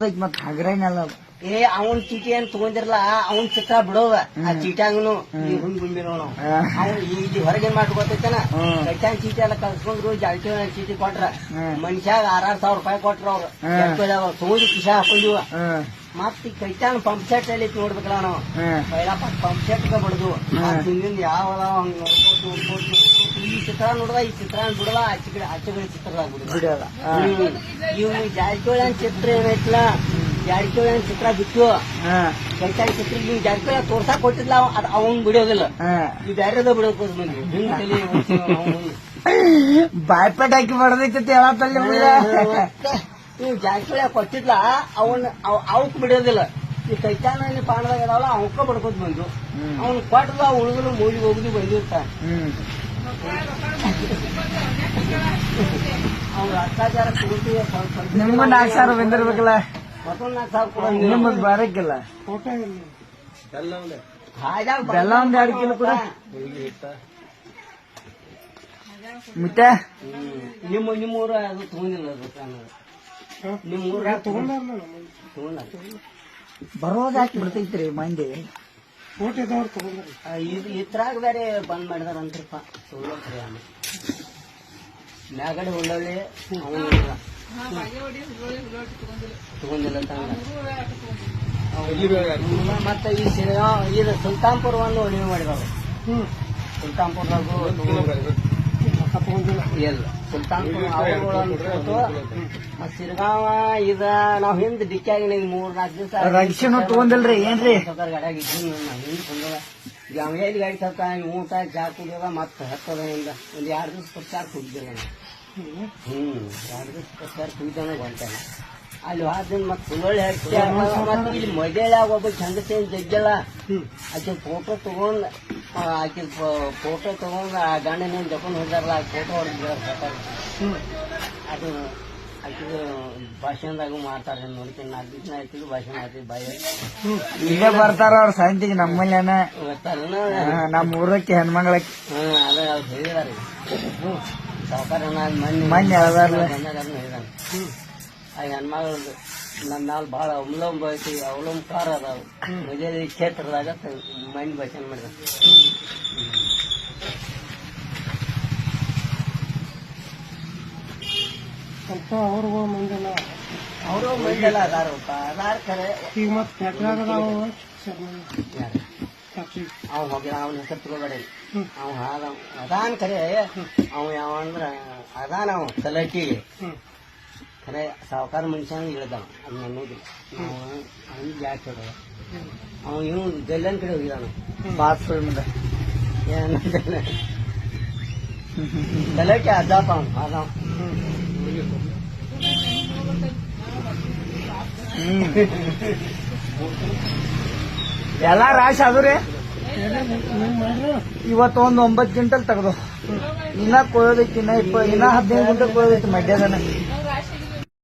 ಮತ್ ಹಗರೇನಲ್ಲ ಅದು. ಏ ಅವನ್ ಚೀಟಿ ಏನ್ ತಗೊಂಡಿರಲ್ಲ ಅವನ್ ಚಿತ್ರ ಬಿಡೋದ ಆ ಚೀಟಾಂಗನು ಈ ಹುಂಗ್ ಗುಂಬಿರೋಣ ಅವ್ನು. ಈಗ ಹೊರಗೆ ಮಾಡ್ಕೊತೈತನ. ಕೈತಾನ್ ಚೀಟಿ ಎಲ್ಲ ಕಳ್ಸ್ಕೊಂಡ್ರು ಜಾಳ್ಕಿ ಚೀಟಿ ಕೊಟ್ರ. ಮನುಷ್ಯಾಗ ಆರಾರ್ ಸಾವಿರ ರೂಪಾಯಿ ಕೊಟ್ರ ಅವ್ರು. ತಗೊಂಡು ಖುಷಿ ಹಾಕೊಂಡಿವ ಮತ್ತ ಮತ್ ಈ ಪಂಪ್ ಸೆಟ್ ಅಲ್ಲಿ ನೋಡ್ಬೇಕಲ್ಲ ನಾವು. ಪೈಲ ಪಂಪ್ ಸೆಟ್ ಬಿಡುದು. ಹಿಂದಿಂದ ಯಾವ ಹಂಗ ನೋಡ್ಕೋತ ನೋಡ್ಕೋತ ನೋಡ್ಕೋತ ಈ ಚಿತ್ರ ನೋಡ್ದ ಈ ಚಿತ್ರ ಬಿಡದ ಆಚೆ ಕಡೆ ಆಚೆ ಕಡೆ ಚಿತ್ರದಾಗ ಬಿಡುದ ಇವ್ನು ಚಿತ್ರ ಏನೈತ್ಲ? ಜಾರಕಿಹೊಳಿ ಚಿತ್ರ ಬಿಟ್ಟು? ಹಾ. ಕೈತಾನ್ ಚಿತ್ರ ಇವ್ನು ಜಾರಕಿಹೊಳಿ ತೋರ್ಸಾಕ್ ಕೊಟ್ಟಿದ್ಲ ಅದ್ ಅವನ್ ಬಿಡೋದಿಲ್ಲ. ಈ ಬ್ಯಾರೆದ ಬಿಡೋಕೋಸ್ ಅವ್ನು. ಬಾಯ್ಪೇಟ್ ಹಾಕಿ ಬಡದೈತಿ ಮತ್ತೆ ಇವ್ ಜಾರಕಿಹೊಳಿ ಕೊಟ್ಟಿದ್ಲ ಅವನ್ ಅವಕ್ ಬಿಡೋದಿಲ್ಲ. ಈ ಕೈತಾನ ಪಾಣದಾಗ ಅದಾವಲ್ಲ ಅವಕ್ಕ ಬಡ್ಕೋದ್ ಬಂದು ಅವನ್ ಅವ್ನು ಕೊಟ್ಟದ ಉಳಿದ್ರು ಮೂಲಿ ಹೋಗುದು ಬಂದಿರ್ತಾನೆ ಅವ್ರ ಅತ್ಯಾಚಾರ ಕುರಿತು ಸ್ವಲ್ಪ ಸ್ವಲ್ಪ ನಿಮ್ಗೂ ನಾಲ್ಕು ಸಾವಿರ ಬಂದಿರ್ಬೇಕಲ್ಲ. ನಿಮ್ಮದ್ ಬಾರಕ್ಕಿಲ್ಲ ಬೆಲ್ಲ ಒಂದು ಎರಡು ಕಿಲೋ ಕೂಡ. ಮತ್ತೆ. ನಿಮ್ಮ ನಿಮ್ಮೂರ ಅದು ತಗೊಂಡಿಲ್ಲ. ನಿಮ್ಮೂರ ತಗೊಂಡ. ಬರೋದ್ ಹಾಕಿ ಬಿಡ್ತೈತ್ರಿ ಮಂದಿ? ಇದು ಇದ್ರಾಗ ಬೇರೆ ಬಂದ್ ಸುಳ್ಳು ಖರೆ ಆಮೇಲೆ. ಮ್ಯಾಗಡೆ ಒಳ್ಳೊಳ್ಳೆ ತಗೊಂಡಿಲ್ಲ ಅಂತ ಮತ್ತೆ ಈ ಇದು ಸುಲ್ತಾನ್ಪುರ ಒಂದು ಒಡಿಮೆ ಮಾಡಿದಾವೆ ಸುಲ್ತಾನ್ಪುರದಾಗು ಇಲ್ಲ. ಸುಲ್ತಾನ್ಪುರ ಅವ್ರುಗಳು ಸಿರ್ಗಾವ ಇದ ನಾವ್ ಹಿಂದ್ ಮೂರ್ ನಾಲ್ಕು ದಿವಸ ರಕ್ಷಣೆ ತಗೊಂಡಿಲ್ರಿ ಏನ್ರಿ? ಹಿಂದ್ ಎಲ್ಲಿ ಗಾಡಿ ಸತ್ತ ಊಟ ಚಾ ಕುಡಿಯೋದ ಮತ್ತೆ ಹತ್ತದಿಂದ ಒಂದ್ ಎರಡು ದಿವಸ ಪ್ರಚಾರ ಕುಡಿದಿಲ್ಲ ಪ್ರಚಾರ ಕುಡಿದಾನ ಹೊಂಟಾನೆ ಅಲ್ಲಿ ಹೋದ ಮತ್ತೆ ಮತ್ತೆ ಇಲ್ಲಿ ಮದುವೆಯಾಗ ಒಬ್ಬ ಚಂದಸೇನ್ ಜಗ್ಗಲ್ಲ ಆಕೆ ಫೋಟೋ ತಗೊಂಡ್ ಆ, ಆಕೆ ಫೋಟೋ ತಗೊಂಡು ಆ ಗಂಡನ ಜಕೊಂಡು ಹೋದಾರಲ್ಲ ಆ ಫೋಟೋ ಹೊಡೆದ ಅದು ಆಕಿದು ಭಾಷಣದಾಗ ಮಾಡ್ತಾರೆ ನೋಡ್ಕೊಂಡು ನಾಲ್ಕು ದಿವಸ ಭಾಷಣ ಆಯ್ತು ಈಗ ಬರ್ತಾರ ಅವ್ರ ಸಂತಿಗೆ ನಮ್ಮಲ್ಲೇನ? ನಮ್ಮ ಊರಕ್ಕೆ ಹೆಣ್ಮಗಳಕ್ಕೆ. ಅದೇ ಅದ ಅವ್ರು ಹೇಳಿದಾರೆ. ಸಾವುಕಾರ ಹೇಳಿದಾನೆ ಆ ಹೆಣ್ಮಗಳದು ನಮ್ಮ ಮ್ಯಾಲ ಭಾಳ ಅವಲಂಬ ಐತಿ ಅವಲಂಬಕಾರ ಅದಾವ. ಮದುವೆ ಕ್ಷೇತ್ರದಾಗ ಮಣ್ಣು ಭಾಷಣ ಮಾಡಿದ ಸ್ವಲ್ಪ ಅವ್ರಿಗೂ ಮಂದಿಲ್ಲ ಅವರು ಮಂದೆಲ್ಲ ಅದಾರಪ್ಪ ಅದಾರ ಖರೆ ಈಗ ಮತ್ತೆ ಫ್ಯಾಕ್ಟ್ರಿಯಾಗ ಅದಾವ ಯಾರು? ಫ್ಯಾಕ್ಟ್ರಿ ಅವ ಹೋಗಿ ಅವನ ಹೆಸರು ತಗೋಬೇಡ ಅವ ಹಾದ ಅದಾನ್ ಕರೆ. ಅವ ಯಾವ ಅಂದ್ರ ಅದಾನ ಅವ ಹ್ಮ್. ಖರೆ ಸಾವುಕಾರ ಮನುಷ್ಯನ ಇಳ್ದಾವ ಅದನ್ನ ಅನ್ನೋದಿಲ್ಲ. ಅವ ಅವ್ನು ಜಾಸ್ತಿ ಹೊಡೆದ ಅವ ಇವ್ ಜಲ್ಲನ್ ಕಡೆ ಹೋಗಿದಾನ. ಬಾತ್ ಸುಳ್ಮಿಂದ ಏನ ತಲಟಿ ಅದಾಪ ಅವ ಅದಾವ. ಎಲ್ಲಾ ರಾಶ್ ಅದು ರೀ. ಇವತ್ತು ಒಂದು ಒಂಬತ್ತು ಕ್ವಿಂಟಲ್ ತೆಗ್ದು. ಇನ್ನ ಕೊಯ್ಯೋದೈತಿ ಇನ್ನ ಇಪ್ಪ ಇನ್ನ ಹದಿನೈದು ಕ್ವಿಂಟಲ್ ಕೊಯ್ಯೋದೈತಿ ಮಧ್ಯಾಹ್ನ